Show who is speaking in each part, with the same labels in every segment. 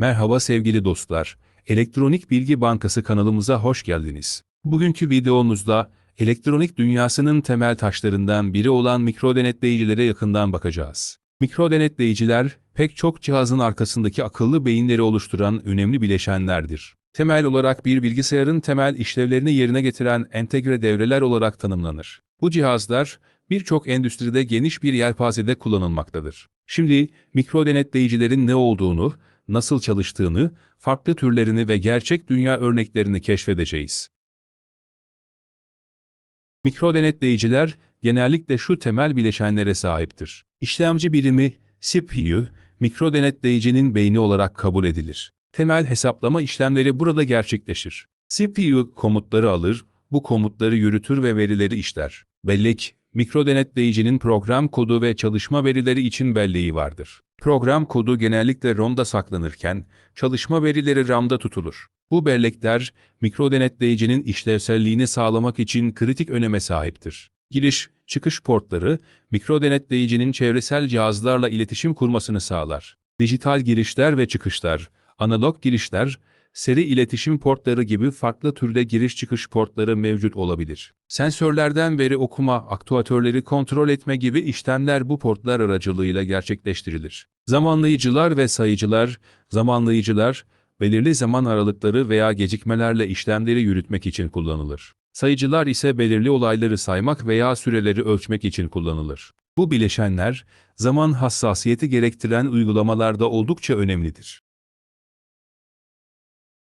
Speaker 1: Merhaba sevgili dostlar. Elektronik Bilgi Bankası kanalımıza hoş geldiniz. Bugünkü videomuzda elektronik dünyasının temel taşlarından biri olan mikrodenetleyicilere yakından bakacağız. Mikrodenetleyiciler pek çok cihazın arkasındaki akıllı beyinleri oluşturan önemli bileşenlerdir. Temel olarak bir bilgisayarın temel işlevlerini yerine getiren entegre devreler olarak tanımlanır. Bu cihazlar birçok endüstride geniş bir yelpazede kullanılmaktadır. Şimdi mikrodenetleyicilerin ne olduğunu, nasıl çalıştığını, farklı türlerini ve gerçek dünya örneklerini keşfedeceğiz. Mikrodenetleyiciler genellikle şu temel bileşenlere sahiptir. İşlemci birimi CPU, mikrodenetleyicinin beyni olarak kabul edilir. Temel hesaplama işlemleri burada gerçekleşir. CPU komutları alır, bu komutları yürütür ve verileri işler. Bellek, mikrodenetleyicinin program kodu ve çalışma verileri için belleği vardır. Program kodu genellikle ROM'da saklanırken, çalışma verileri RAM'da tutulur. Bu bellekler, mikrodenetleyicinin işlevselliğini sağlamak için kritik öneme sahiptir. Giriş, çıkış portları, mikrodenetleyicinin çevresel cihazlarla iletişim kurmasını sağlar. Dijital girişler ve çıkışlar, analog girişler, seri iletişim portları gibi farklı türde giriş-çıkış portları mevcut olabilir. Sensörlerden veri okuma, aktüatörleri kontrol etme gibi işlemler bu portlar aracılığıyla gerçekleştirilir. Zamanlayıcılar ve sayıcılar, zamanlayıcılar, belirli zaman aralıkları veya gecikmelerle işlemleri yürütmek için kullanılır. Sayıcılar ise belirli olayları saymak veya süreleri ölçmek için kullanılır. Bu bileşenler, zaman hassasiyeti gerektiren uygulamalarda oldukça önemlidir.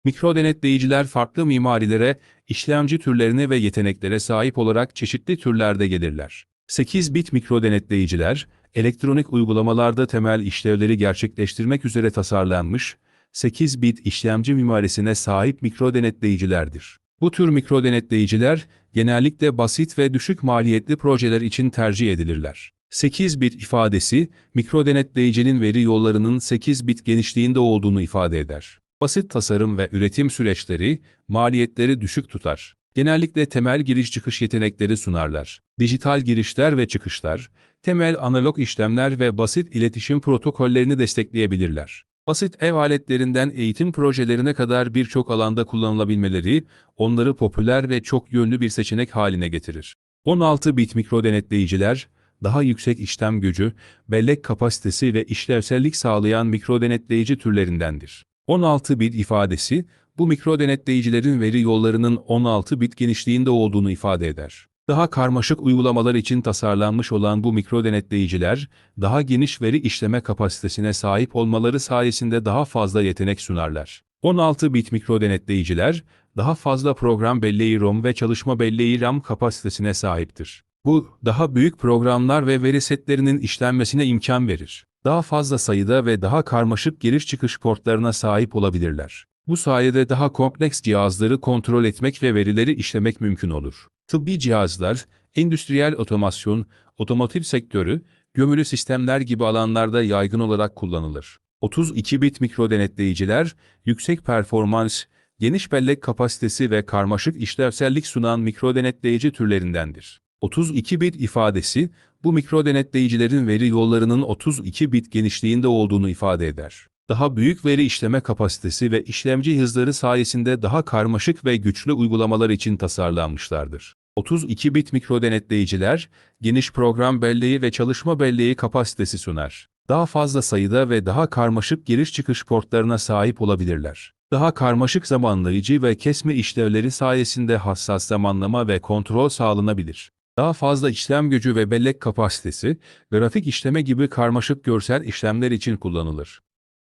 Speaker 1: Mikrodenetleyiciler farklı mimarilere, işlemci türlerine ve yeteneklere sahip olarak çeşitli türlerde gelirler. 8 bit mikrodenetleyiciler, elektronik uygulamalarda temel işlevleri gerçekleştirmek üzere tasarlanmış, 8 bit işlemci mimarisine sahip mikrodenetleyicilerdir. Bu tür mikrodenetleyiciler genellikle basit ve düşük maliyetli projeler için tercih edilirler. 8 bit ifadesi, mikrodenetleyicinin veri yollarının 8 bit genişliğinde olduğunu ifade eder. Basit tasarım ve üretim süreçleri, maliyetleri düşük tutar. Genellikle temel giriş-çıkış yetenekleri sunarlar. Dijital girişler ve çıkışlar, temel analog işlemler ve basit iletişim protokollerini destekleyebilirler. Basit ev aletlerinden eğitim projelerine kadar birçok alanda kullanılabilmeleri, onları popüler ve çok yönlü bir seçenek haline getirir. 16 bit mikrodenetleyiciler, daha yüksek işlem gücü, bellek kapasitesi ve işlevsellik sağlayan mikrodenetleyici türlerindendir. 16 bit ifadesi, bu mikrodenetleyicilerin veri yollarının 16 bit genişliğinde olduğunu ifade eder. Daha karmaşık uygulamalar için tasarlanmış olan bu mikrodenetleyiciler, daha geniş veri işleme kapasitesine sahip olmaları sayesinde daha fazla yetenek sunarlar. 16 bit mikrodenetleyiciler, daha fazla program belleği ROM ve çalışma belleği RAM kapasitesine sahiptir. Bu, daha büyük programlar ve veri setlerinin işlenmesine imkan verir. Daha fazla sayıda ve daha karmaşık giriş-çıkış portlarına sahip olabilirler. Bu sayede daha kompleks cihazları kontrol etmek ve verileri işlemek mümkün olur. Tıbbi cihazlar, endüstriyel otomasyon, otomotiv sektörü, gömülü sistemler gibi alanlarda yaygın olarak kullanılır. 32 bit mikrodenetleyiciler, yüksek performans, geniş bellek kapasitesi ve karmaşık işlevsellik sunan mikrodenetleyici türlerindendir. 32 bit ifadesi, bu mikrodenetleyicilerin veri yollarının 32 bit genişliğinde olduğunu ifade eder. Daha büyük veri işleme kapasitesi ve işlemci hızları sayesinde daha karmaşık ve güçlü uygulamalar için tasarlanmışlardır. 32 bit mikrodenetleyiciler, geniş program belleği ve çalışma belleği kapasitesi sunar. Daha fazla sayıda ve daha karmaşık giriş-çıkış portlarına sahip olabilirler. Daha karmaşık zamanlayıcı ve kesme işlevleri sayesinde hassas zamanlama ve kontrol sağlanabilir. Daha fazla işlem gücü ve bellek kapasitesi, grafik işleme gibi karmaşık görsel işlemler için kullanılır.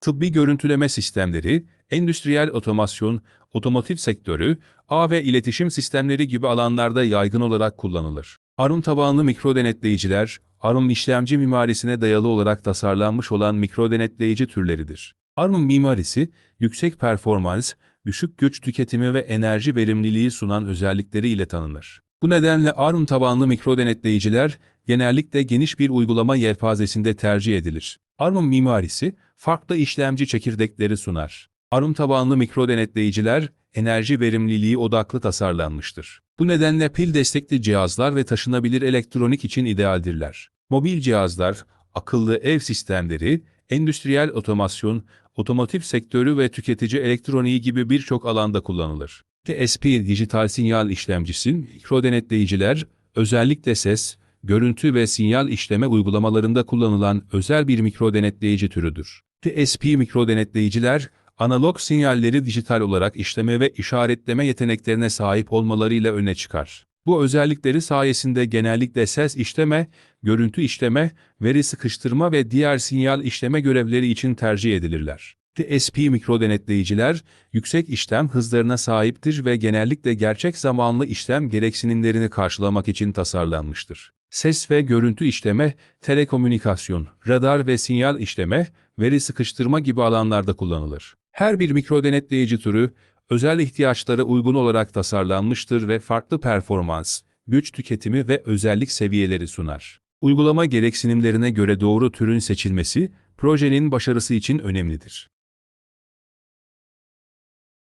Speaker 1: Tıbbi görüntüleme sistemleri, endüstriyel otomasyon, otomotiv sektörü, ağ ve iletişim sistemleri gibi alanlarda yaygın olarak kullanılır. ARM tabanlı mikrodenetleyiciler, ARM işlemci mimarisine dayalı olarak tasarlanmış olan mikrodenetleyici türleridir. ARM mimarisi, yüksek performans, düşük güç tüketimi ve enerji verimliliği sunan özellikleri ile tanınır. Bu nedenle ARM tabanlı mikrodenetleyiciler genellikle geniş bir uygulama yelpazesinde tercih edilir. ARM mimarisi, farklı işlemci çekirdekleri sunar. ARM tabanlı mikrodenetleyiciler, enerji verimliliği odaklı tasarlanmıştır. Bu nedenle pil destekli cihazlar ve taşınabilir elektronik için idealdirler. Mobil cihazlar, akıllı ev sistemleri, endüstriyel otomasyon, otomotiv sektörü ve tüketici elektroniği gibi birçok alanda kullanılır. DSP dijital sinyal işlemcisi, mikrodenetleyiciler, özellikle ses, görüntü ve sinyal işleme uygulamalarında kullanılan özel bir mikrodenetleyici türüdür. DSP mikrodenetleyiciler, analog sinyalleri dijital olarak işleme ve işaretleme yeteneklerine sahip olmalarıyla öne çıkar. Bu özellikleri sayesinde genellikle ses işleme, görüntü işleme, veri sıkıştırma ve diğer sinyal işleme görevleri için tercih edilirler. DSP mikrodenetleyiciler, yüksek işlem hızlarına sahiptir ve genellikle gerçek zamanlı işlem gereksinimlerini karşılamak için tasarlanmıştır. Ses ve görüntü işleme, telekomünikasyon, radar ve sinyal işleme, veri sıkıştırma gibi alanlarda kullanılır. Her bir mikrodenetleyici türü, özel ihtiyaçlara uygun olarak tasarlanmıştır ve farklı performans, güç tüketimi ve özellik seviyeleri sunar. Uygulama gereksinimlerine göre doğru türün seçilmesi, projenin başarısı için önemlidir.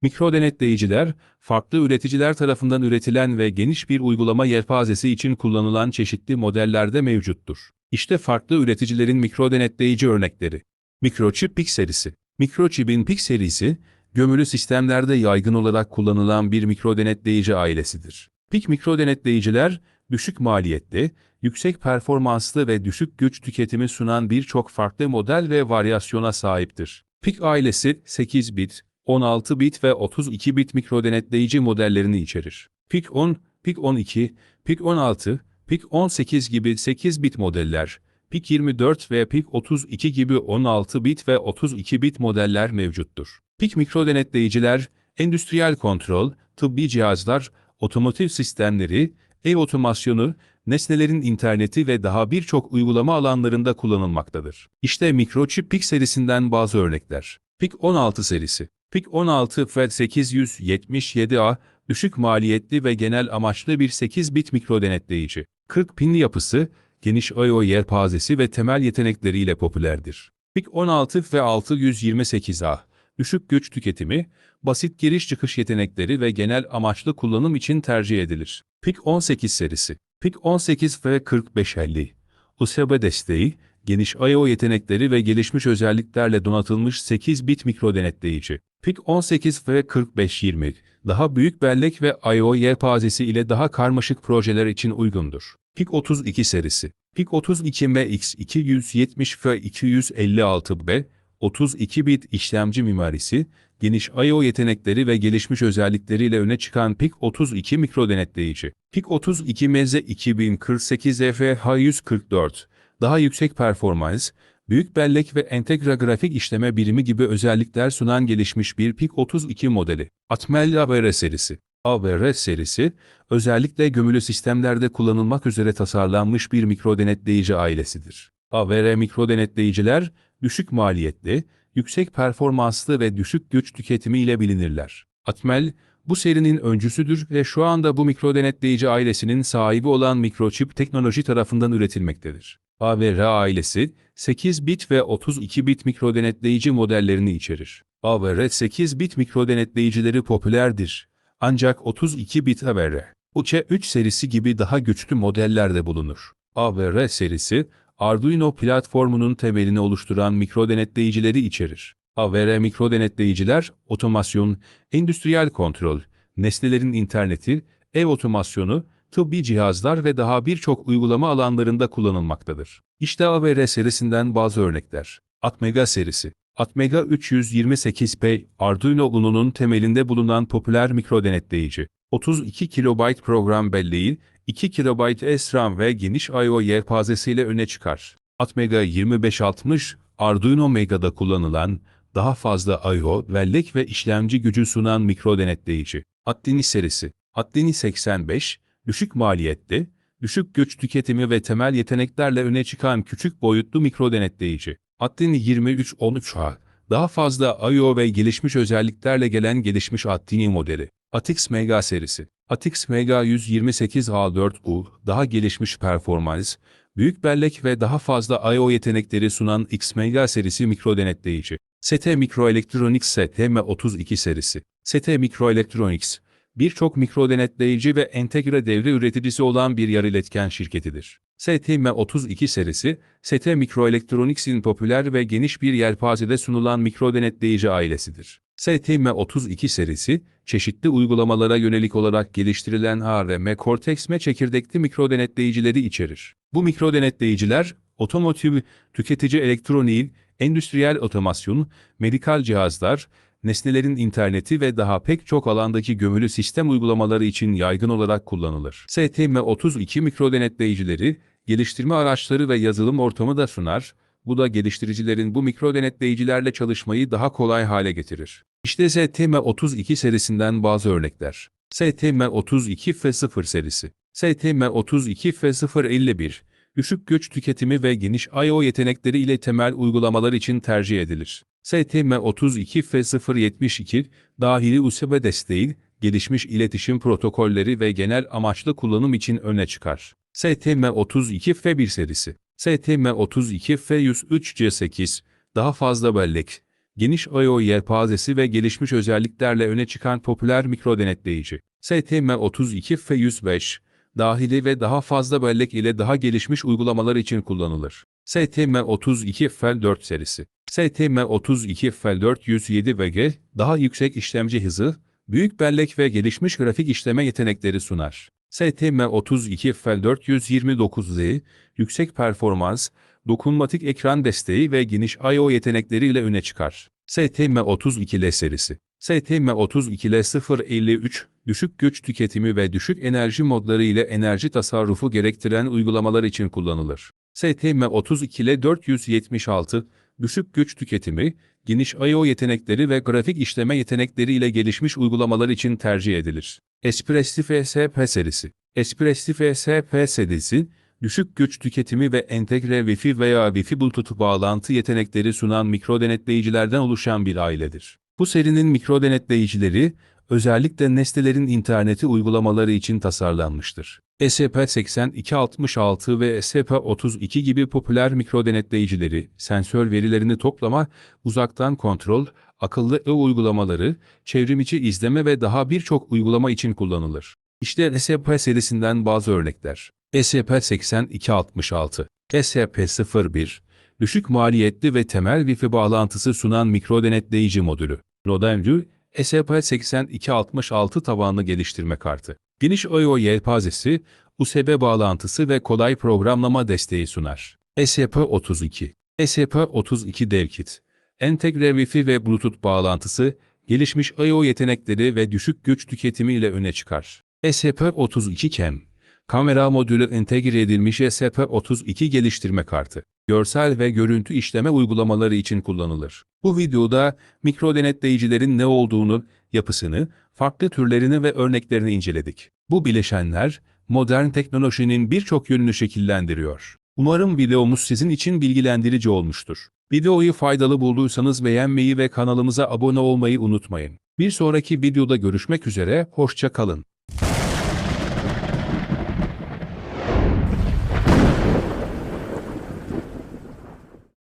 Speaker 1: Mikrodenetleyiciler, farklı üreticiler tarafından üretilen ve geniş bir uygulama yelpazesi için kullanılan çeşitli modellerde mevcuttur. İşte farklı üreticilerin mikrodenetleyici örnekleri. Mikrochip PIC serisi. Mikrochip'in PIC serisi, gömülü sistemlerde yaygın olarak kullanılan bir mikrodenetleyici ailesidir. PIC mikrodenetleyiciler, düşük maliyetli, yüksek performanslı ve düşük güç tüketimi sunan birçok farklı model ve varyasyona sahiptir. PIC ailesi 8 bit, 16 bit ve 32 bit mikrodenetleyici modellerini içerir. PIC 10, PIC 12, PIC 16, PIC 18 gibi 8 bit modeller, PIC 24 ve PIC 32 gibi 16 bit ve 32 bit modeller mevcuttur. PIC mikrodenetleyiciler, endüstriyel kontrol, tıbbi cihazlar, otomotiv sistemleri, ev otomasyonu, nesnelerin interneti ve daha birçok uygulama alanlarında kullanılmaktadır. İşte mikrochip PIC serisinden bazı örnekler. PIC 16 serisi. PIC 16 FED 877A, düşük maliyetli ve genel amaçlı bir 8 bit mikrodenetleyici. 40 pinli yapısı, geniş I.O. yelpazesi ve temel yetenekleriyle popülerdir. PIC 16 ve 628A, düşük güç tüketimi, basit giriş çıkış yetenekleri ve genel amaçlı kullanım için tercih edilir. PIC 18 serisi, PIC 18 ve 4550, USB desteği, geniş I.O. yetenekleri ve gelişmiş özelliklerle donatılmış 8 bit mikrodenetleyici. PIC 18 ve 4520, daha büyük bellek ve I.O. yelpazesi ile daha karmaşık projeler için uygundur. PIC 32 serisi, PIC 32 MX 270 ve 256B, 32 bit işlemci mimarisi, geniş I.O. yetenekleri ve gelişmiş özellikleriyle öne çıkan PIC 32 mikrodenetleyici. PIC 32 MZ 2048 FH 144, daha yüksek performans, büyük bellek ve entegre grafik işleme birimi gibi özellikler sunan gelişmiş bir PIC 32 modeli. Atmel AVR serisi. AVR serisi, özellikle gömülü sistemlerde kullanılmak üzere tasarlanmış bir mikrodenetleyici ailesidir. AVR mikrodenetleyiciler, düşük maliyetli, yüksek performanslı ve düşük güç tüketimi ile bilinirler. Atmel, bu serinin öncüsüdür ve şu anda bu mikrodenetleyici ailesinin sahibi olan Microchip Teknoloji tarafından üretilmektedir. A ve R ailesi, 8 bit ve 32 bit mikrodenetleyici modellerini içerir. A ve R 8 bit mikrodenetleyicileri popülerdir. Ancak 32 bit A ve R, UC3 serisi gibi daha güçlü modeller de bulunur. A ve R serisi, Arduino platformunun temelini oluşturan mikrodenetleyicileri içerir. A ve R mikrodenetleyiciler, otomasyon, endüstriyel kontrol, nesnelerin interneti, ev otomasyonu, tıbbi cihazlar ve daha birçok uygulama alanlarında kullanılmaktadır. İşte AVR serisinden bazı örnekler. Atmega serisi. Atmega 328P, Arduino Uno'nun temelinde bulunan popüler mikrodenetleyici. 32 KB program belleği, 2 KB SRAM ve geniş I.O. yelpazesiyle öne çıkar. Atmega 2560, Arduino Mega'da kullanılan, daha fazla I.O. bellek ve işlemci gücü sunan mikrodenetleyici. Attini serisi. Attini 85, düşük maliyetli, düşük güç tüketimi ve temel yeteneklerle öne çıkan küçük boyutlu mikrodenetleyici. Attini 2313A, daha fazla I.O. ve gelişmiş özelliklerle gelen gelişmiş Attini modeli. Atix Mega serisi. Atix Mega 128A4U, daha gelişmiş performans, büyük bellek ve daha fazla I.O. yetenekleri sunan X-Mega serisi mikrodenetleyici. ST Microelectronics STM32 serisi. ST Microelectronics, birçok mikrodenetleyici ve entegre devre üreticisi olan bir yarı iletken şirketidir. STM32 serisi, ST Microelectronics'in popüler ve geniş bir yelpazede sunulan mikrodenetleyici ailesidir. STM32 serisi, çeşitli uygulamalara yönelik olarak geliştirilen ARM Cortex-M çekirdekli mikrodenetleyicileri içerir. Bu mikrodenetleyiciler, otomotiv, tüketici elektroniği, endüstriyel otomasyon, medikal cihazlar, nesnelerin interneti ve daha pek çok alandaki gömülü sistem uygulamaları için yaygın olarak kullanılır. STM32 mikrodenetleyicileri, geliştirme araçları ve yazılım ortamı da sunar, bu da geliştiricilerin bu mikrodenetleyicilerle çalışmayı daha kolay hale getirir. İşte STM32 serisinden bazı örnekler. STM32 F0 serisi. STM32 F051, düşük güç tüketimi ve geniş I.O. yetenekleri ile temel uygulamalar için tercih edilir. STM32 F072, dahili USB desteği, gelişmiş iletişim protokolleri ve genel amaçlı kullanım için öne çıkar. STM32 F1 serisi. STM32 F103C8, daha fazla bellek, geniş I.O. yelpazesi ve gelişmiş özelliklerle öne çıkan popüler mikrodenetleyici. STM32 F105, dahili ve daha fazla bellek ile daha gelişmiş uygulamalar için kullanılır. STM32 FL4 serisi. STM32 FL4 107 VG, daha yüksek işlemci hızı, büyük bellek ve gelişmiş grafik işleme yetenekleri sunar. STM32 FL4 129Z, yüksek performans, dokunmatik ekran desteği ve geniş I.O. yetenekleriyle öne çıkar. STM32L serisi. STM32L 053, düşük güç tüketimi ve düşük enerji modları ile enerji tasarrufu gerektiren uygulamalar için kullanılır. STM32L 476, düşük güç tüketimi, geniş I.O. yetenekleri ve grafik işleme yetenekleri ile gelişmiş uygulamalar için tercih edilir. Espressif FSP serisi. Espressif FSP serisi, düşük güç tüketimi ve entegre Wi-Fi veya Wi-Fi Bluetooth bağlantı yetenekleri sunan mikrodenetleyicilerden oluşan bir ailedir. Bu serinin mikrodenetleyicileri, özellikle nesnelerin interneti uygulamaları için tasarlanmıştır. SCP-8266 ve SCP-32 gibi popüler mikrodenetleyicileri, sensör verilerini toplama, uzaktan kontrol, akıllı ev uygulamaları, çevrimiçi izleme ve daha birçok uygulama için kullanılır. İşte SCP serisinden bazı örnekler. SCP-8266, SCP-01, düşük maliyetli ve temel Wi-Fi bağlantısı sunan mikrodenetleyici modülü. Rodemcu, SCP-8266 tabanlı geliştirme kartı. Geniş I.O. yelpazesi, USB bağlantısı ve kolay programlama desteği sunar. SCP-32 SCP-32 Dev Kit Entegre Wi-Fi ve Bluetooth bağlantısı, gelişmiş I.O. yetenekleri ve düşük güç tüketimi ile öne çıkar. SCP-32 CAM Kamera modülü entegre edilmiş SCP-32 geliştirme kartı. Görsel ve görüntü işleme uygulamaları için kullanılır. Bu videoda mikrodenetleyicilerin ne olduğunu, yapısını, farklı türlerini ve örneklerini inceledik. Bu bileşenler, modern teknolojinin birçok yönünü şekillendiriyor. Umarım videomuz sizin için bilgilendirici olmuştur. Videoyu faydalı bulduysanız beğenmeyi ve kanalımıza abone olmayı unutmayın. Bir sonraki videoda görüşmek üzere, hoşça kalın.